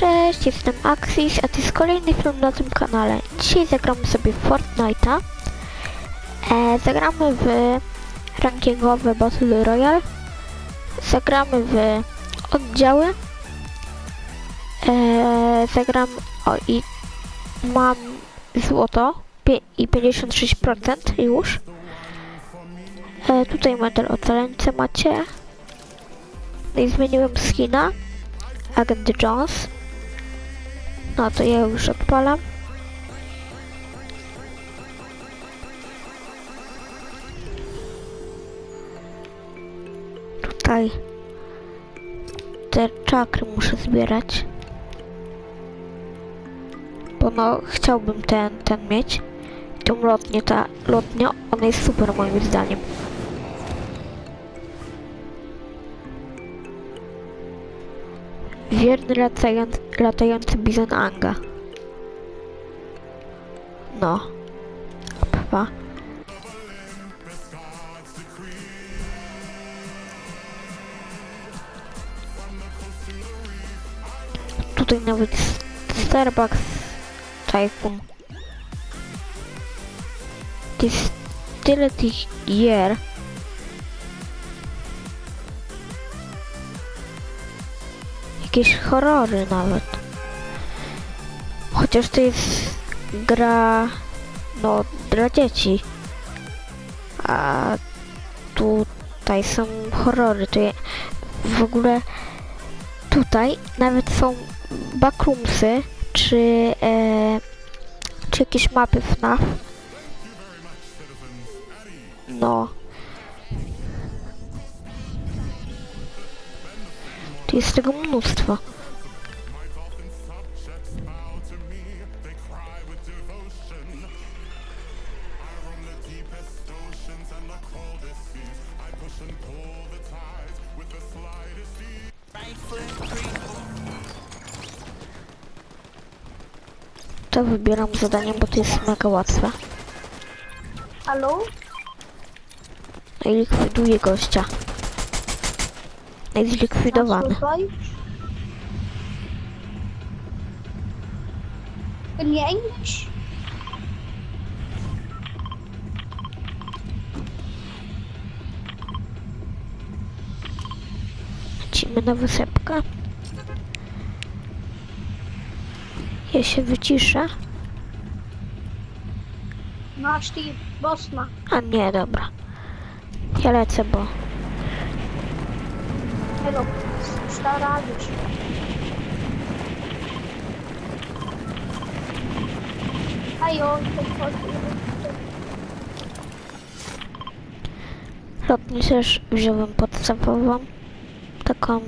Cześć, jestem Axis, a to jest kolejny film na tym kanale. Dzisiaj zagramy sobie w Fortnite'a. E, zagramy w rankingowe Battle Royale. Zagramy w oddziały. E, zagram o i mam złoto i 56% już. E, tutaj medal ocaleńcy macie. No i zmieniłem skina. Agent Jones. No to ja już odpalam. Tutaj te czakry muszę zbierać. Bo no chciałbym ten, ten mieć. Tą lotnię, ta lotnia, ona jest super moim zdaniem. Wierny latający, latający bizon Anga. No. Pwa. Tutaj nawet Starbucks Tycoon. Jest tyle tych gier. Jakieś horrory nawet. Chociaż to jest gra, no, dla dzieci. A tutaj są horrory. To je, w ogóle tutaj nawet są backroomsy, czy, e, czy jakieś mapy FNAF. No. Tu jest tego mnóstwo. To wybieram zadanie, bo to jest mega łatwe. Halo? No i likwiduję gościa. I zlikwidowany. Pięć. Lecimy na wysepkę. Ja się wyciszę. Masz ty Bosna. A nie, dobra. Ja lecę, bo Tego staraliś. A i on to chodzi. lotnię też wziąłem podstawową. Taką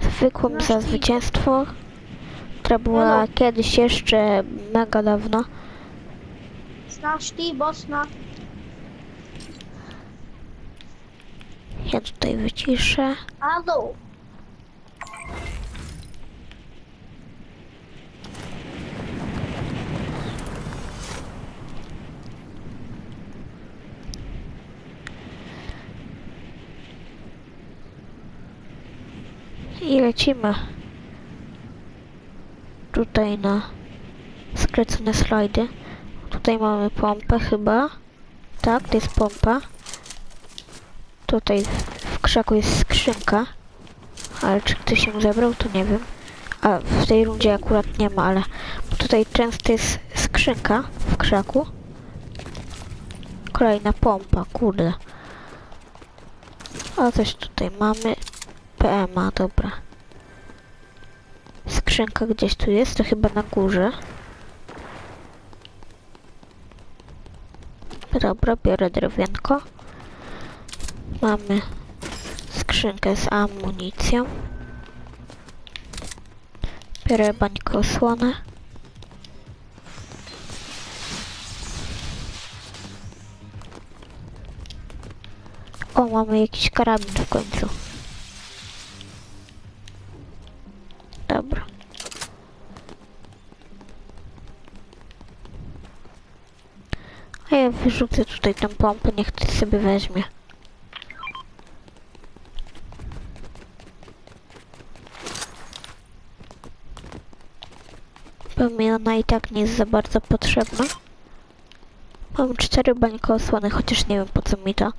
zwykłą za zwycięstwo, która była Halo? kiedyś jeszcze mega dawno. Znasz ty Bosna. Ja tutaj wyciszę. Halo? I lecimy. Tutaj na skrecone slajdy. Tutaj mamy pompę chyba. Tak, to jest pompa. Tutaj w krzaku jest skrzynka. Ale czy ktoś ją zebrał, to nie wiem. A w tej rundzie akurat nie ma, ale tutaj często jest skrzynka w krzaku. Kolejna pompa, kurde. A coś tutaj mamy. PMA, dobra. Skrzynka gdzieś tu jest, to chyba na górze. Dobra, biorę drewienko. Mamy skrzynkę z amunicją. Biorę bańkę osłonę. O, mamy jakiś karabin w końcu. Dobra. A ja wyrzucę tutaj tę pompę, niech ktoś sobie weźmie. Bo mi ona i tak nie jest za bardzo potrzebna. Mam cztery bańki osłony, chociaż nie wiem po co mi to.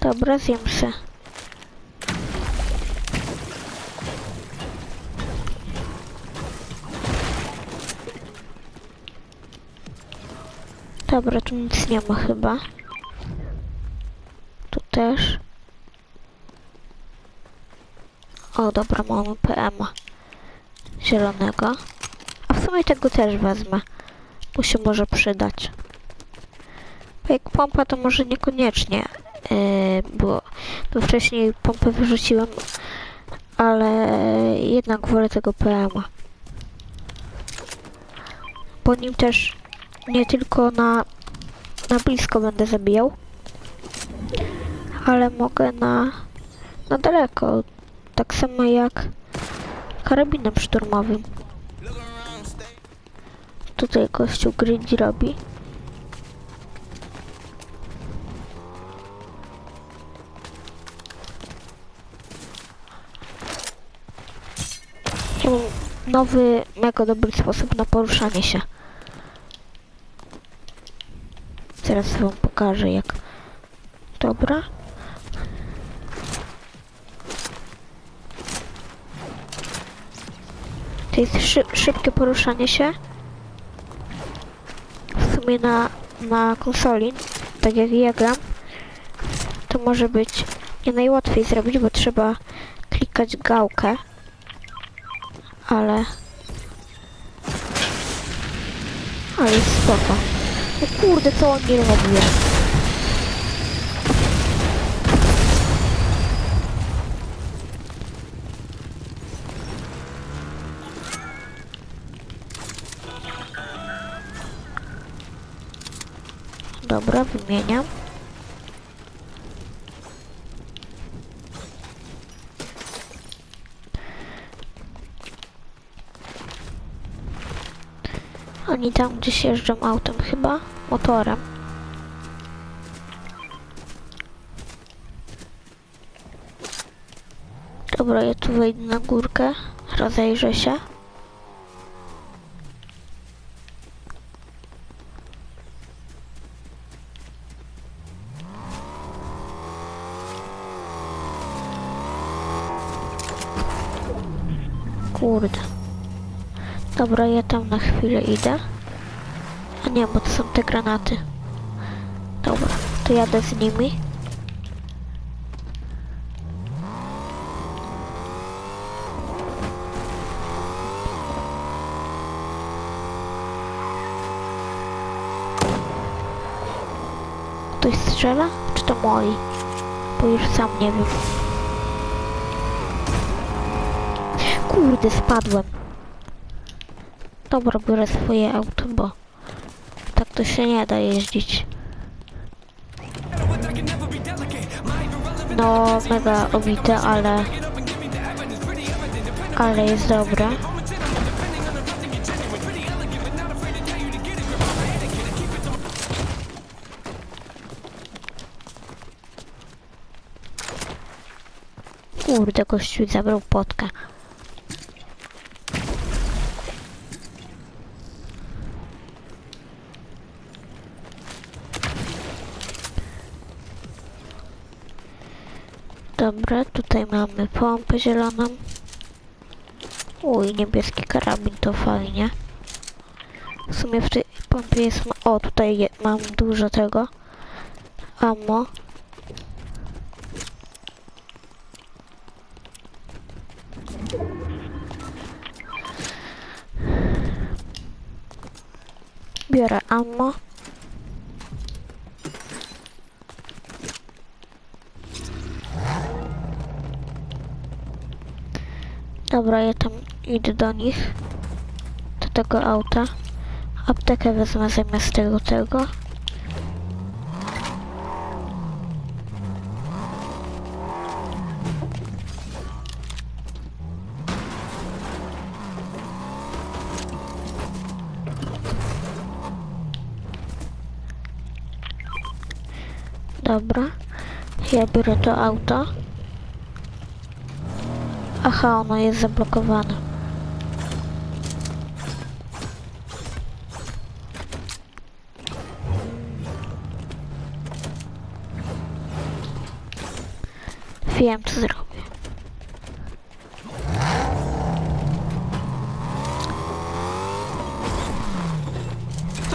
Dobra, zjem se. Dobra, tu nic nie ma chyba. Tu też. O, dobra, mamy PM zielonego. A w sumie tego też wezmę, bo się może przydać. Bo jak pompa to może niekoniecznie, yy, bo to wcześniej pompę wyrzuciłem, ale jednak wolę tego PM-a. Po nim też nie tylko na, na blisko będę zabijał, ale mogę na, na daleko. Tak samo jak karabinem szturmowym. Tutaj gościu greedy robi. Nowy, mega dobry sposób na poruszanie się. Zaraz wam pokażę jak. Dobra. To jest szy szybkie poruszanie się. W sumie na, na konsoli, tak jak ja gram, to może być nie najłatwiej zrobić, bo trzeba klikać gałkę. Ale... Ale jest spoko. Kurde, co on nie robi? Dobra, wymieniam. Oni tam gdzieś jeżdżą autem chyba, motorem. Dobra, ja tu wejdę na górkę, rozejrzę się. Kurde. Dobra, ja tam na chwilę idę. A nie, bo to są te granaty. Dobra, to jadę z nimi. Ktoś strzela? Czy to moi? Bo już sam nie wiem. Kurde, spadłem. Dobra, biorę swoje auto, bo tak to się nie da jeździć. No, mega obite, ale... Ale jest dobre. Kurde, gościu zabrał potkę. Dobra, tutaj mamy pompę zieloną. Uj, niebieski karabin, to fajnie. W sumie w tej pompie jest... O, tutaj je, mam dużo tego. Ammo. Biorę ammo. Dobra, ja tam idę do nich. Do tego auta. Aptekę wezmę zamiast tego, tego. Dobra. Ja biorę to auto. Aha, ono jest zablokowane. Wiem, co zrobię.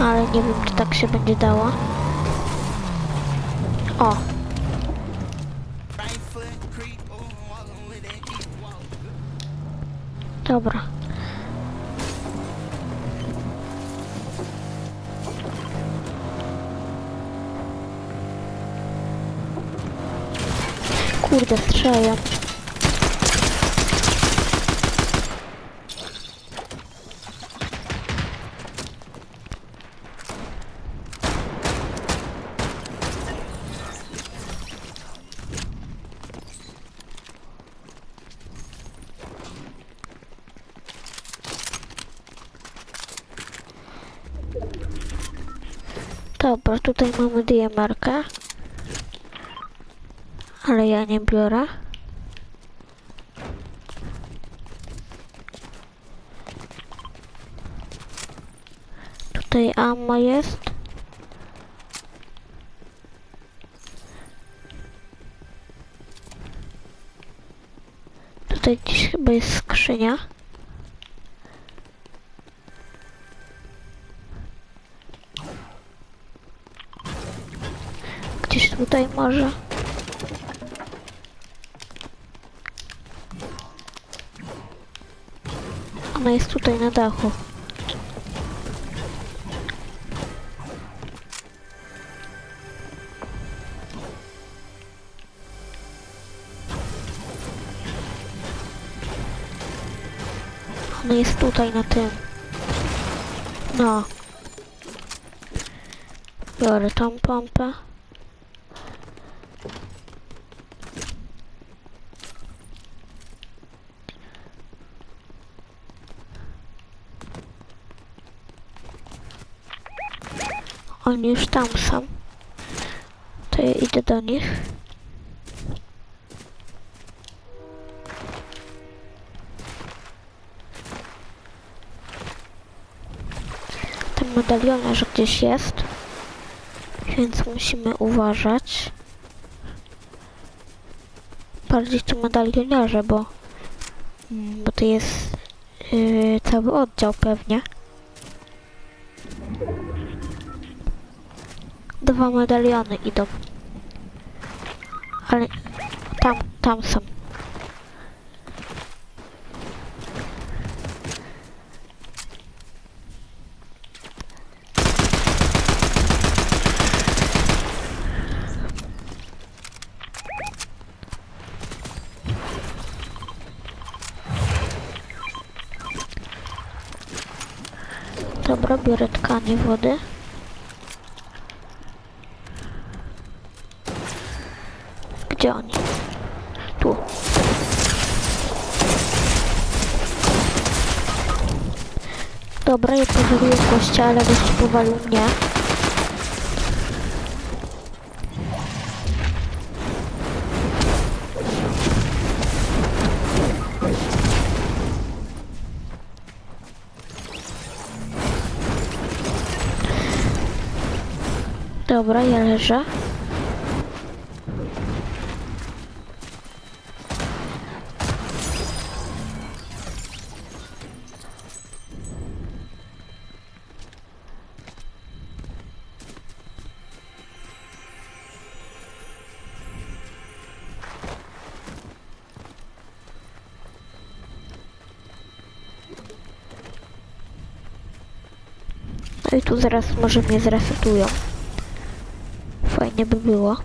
Ale nie wiem, czy tak się będzie dało. O, Dobra. Kurde, strzelają. Dobra, tutaj mamy DMR-kę. Ale ja nie biorę. Tutaj ammo jest. Tutaj gdzieś chyba jest skrzynia. Tutaj może. Ona jest tutaj na dachu. Ona jest tutaj na tym. No. Biorę tą pompę. Oni już tam są. To ja idę do nich. Ten medalionarz gdzieś jest. Więc musimy uważać. Bardziej tu medalionarze, bo, bo to jest yy, cały oddział pewnie. Dwa medaliony idą. Ale tam, tam są. Dobra, biorę tkanie wody. Gdzie oni? Tu. Dobra, ja powaluję gościa, ale gość powalił mnie. Dobra, ja leżę. I tu zaraz może mnie zresetują. Fajnie by było.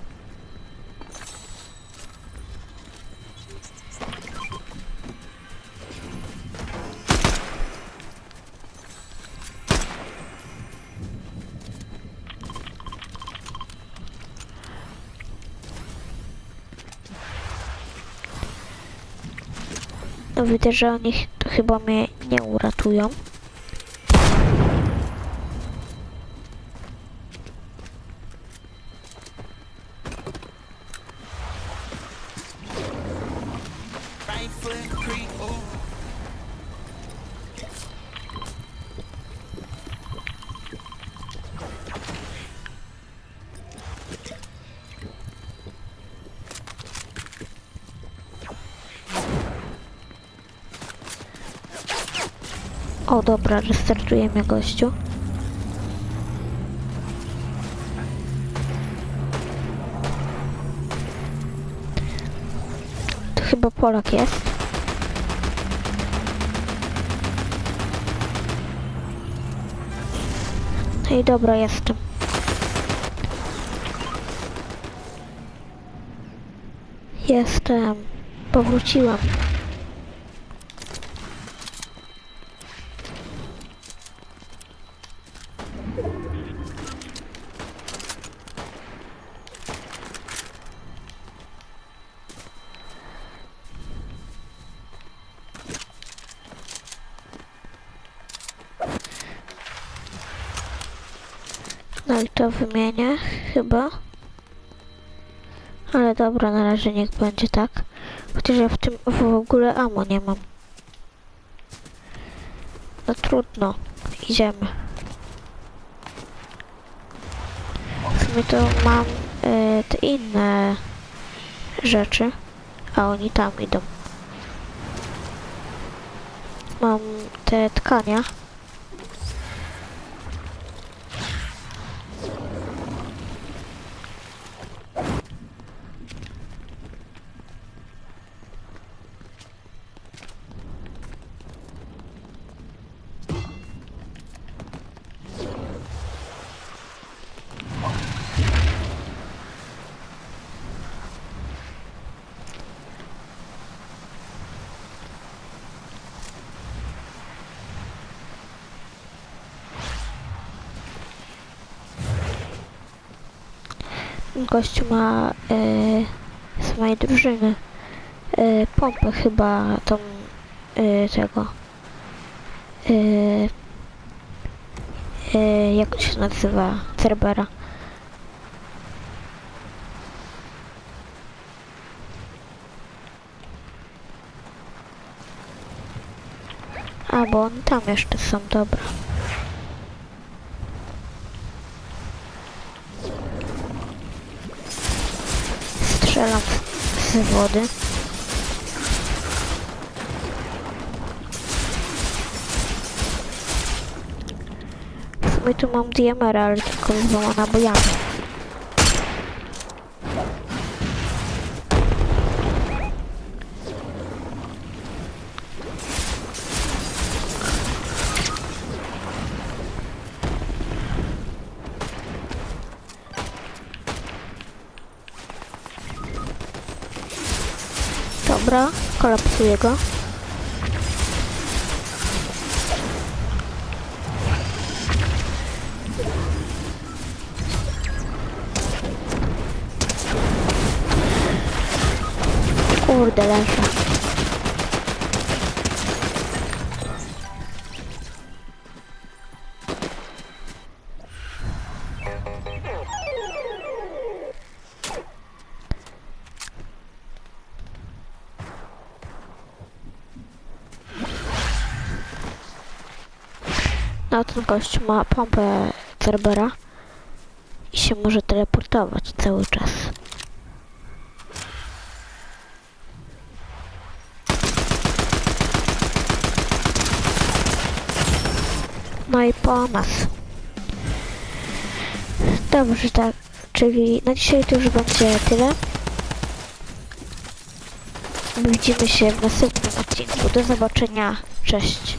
No widzę, że oni ch- chyba mnie nie uratują. O dobra, restartuje mnie gościu. To chyba Polak jest. No i dobra, jestem. Jestem. Powróciłem. Wymienię chyba. Ale dobra, na razie niech będzie tak. Chociaż ja w tym w ogóle amo nie mam. No trudno. Idziemy. W sumie to mam e, te inne rzeczy. A oni tam idą. Mam te tkania. Gościu ma e, z mojej drużyny e, pompę chyba tą e, tego jak to się nazywa? Cerbera. A bo oni tam jeszcze są dobra strzelam z wody. W sumie tu mam DMR, ale tylko z dwoma nabojami. Dobra, kolapsuję go. Kurde. No ten gość ma pompę Cerbera i się może teleportować cały czas. No i po nas. Dobrze, tak. Czyli na dzisiaj to już będzie tyle. Widzimy się w następnym odcinku. Do zobaczenia. Cześć.